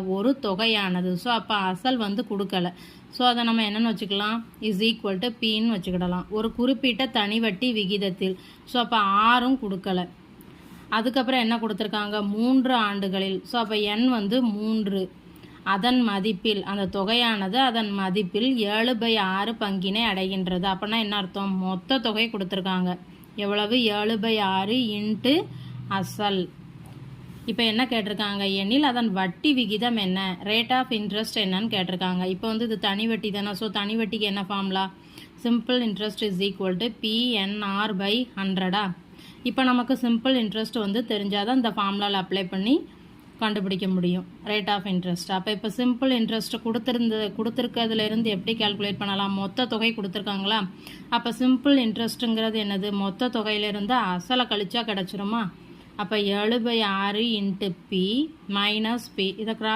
ஒரு தொகையானது. ஸோ அப்போ அசல் வந்து கொடுக்கல. ஸோ அதை நம்ம என்னென்னு வச்சுக்கலாம்? இஸ் ஈக்குவல் டு பின்னு வச்சுக்கிடலாம். ஒரு குறிப்பிட்ட தனிவட்டி விகிதத்தில். ஸோ அப்போ ஆறும் கொடுக்கல. அதுக்கப்புறம் என்ன கொடுத்துருக்காங்க? மூன்று ஆண்டுகளில். ஸோ அப்போ எண் வந்து மூன்று. அதன் மதிப்பில் அந்த தொகையானது அதன் மதிப்பில் ஏழு பை ஆறு பங்கினை அடைகின்றது. அப்படின்னா என்ன அர்த்தம்? மொத்த தொகை கொடுத்துருக்காங்க. எவ்வளவு? ஏழு பை ஆறு இன்ட்டு அசல். இப்போ என்ன கேட்டிருக்காங்க? எனில் அதன் வட்டி விகிதம் என்ன? ரேட் ஆஃப் இன்ட்ரெஸ்ட் என்னன்னு கேட்டிருக்காங்க. இப்போ வந்து இது தனி வட்டி தானே. ஸோ தனி வட்டிக்கு என்ன formula simple interest is equal to PNR by ஹண்ட்ரடா இப்போ நமக்கு சிம்பிள் இன்ட்ரெஸ்ட் வந்து தெரிஞ்சால் தான் இந்த ஃபார்முலாவில் அப்ளை பண்ணி கண்டுபிடிக்க முடியும். ரேட் ஆஃப் இன்ட்ரெஸ்ட் அப்போ இப்போ சிம்பிள் இன்ட்ரெஸ்ட் கொடுத்துருந்து கொடுத்துருக்கிறதுலேருந்து எப்படி கால்குலேட் பண்ணலாம்? மொத்த தொகை கொடுத்துருக்காங்களா? அப்போ சிம்பிள் இன்ட்ரெஸ்ட்டுங்கிறது என்னது? மொத்த தொகையிலேருந்து அசலை கழிச்சா கிடச்சிருமா? அப்போ ஏழு பை ஆறு இன்ட்டு பி மைனஸ் பி இதை கிராஸ்